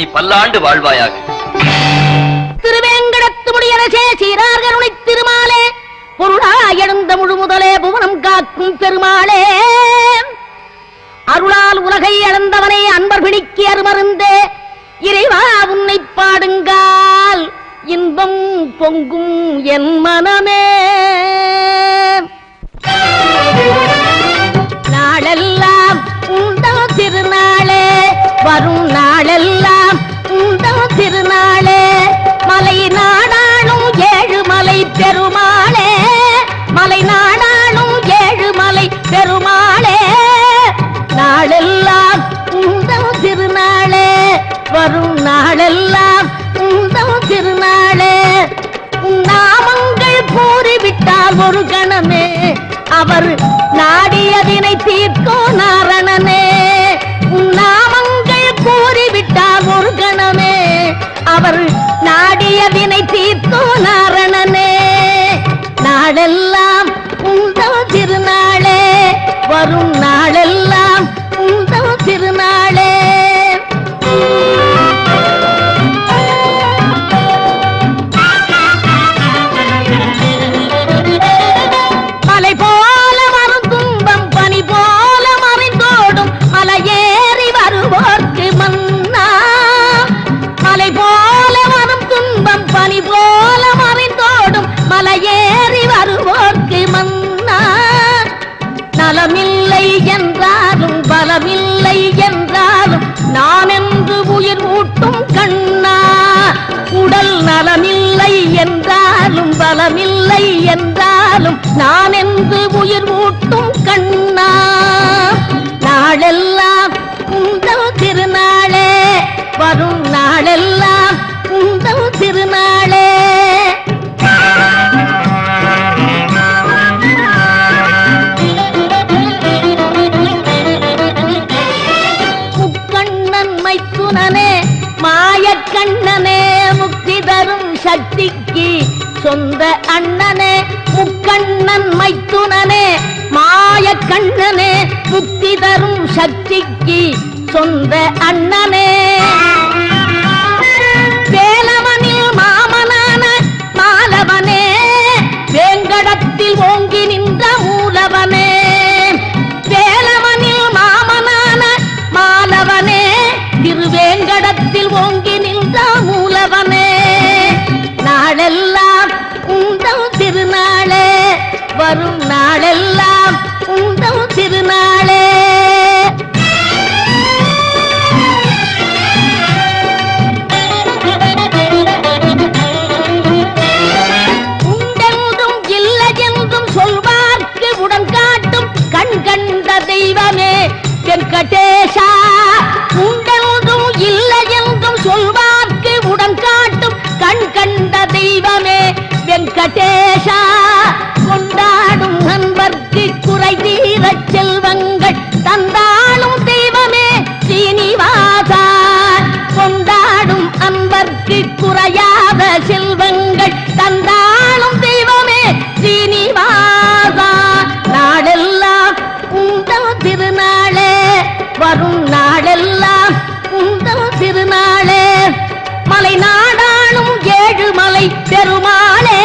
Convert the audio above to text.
நீ பல்லாண்டு வாழ்வாயாக. திருவேங்கடத்துமுடியன சேசீரார்கள் திருமாலே பொருளா எழுந்த முழு முதலே புவனம் காக்கும் பெருமாளே. அருளால் உலகை அளந்தவனை அன்பர் பிடிக்கி அருமருந்தே இறைவா உன்னை பாடுங்கால் இன்பம் பொங்கும் என் மனமே. ஒரு கணமே. அவர் நாடியதினை தீர்க்கோ நாரணனே. நாமங்கள் கூறிவிட்டார் ஒரு கணமே. அவர் பலமில்லை என்றாலும் பலமில்லை என்றாலும் நான் என்று உயிர் ஊட்டும் கண்ணா நாளெல்லாம் உங்கள் திருநாளே வரும் நாளெல்லாம் உங்கள் திருநாளே. முக்கண்ணன் மைத்துனனே மாயக்கண்ணனே முக்தி தரும் சக்திக்கு சொந்த அண்ணனே முக்கண்ணன் மைத்துனனே. மாயக்கண்ணனே முக்தி தரும் சக்திக்கு சொந்த அண்ணனே. వెంకటేశా பெருமாளே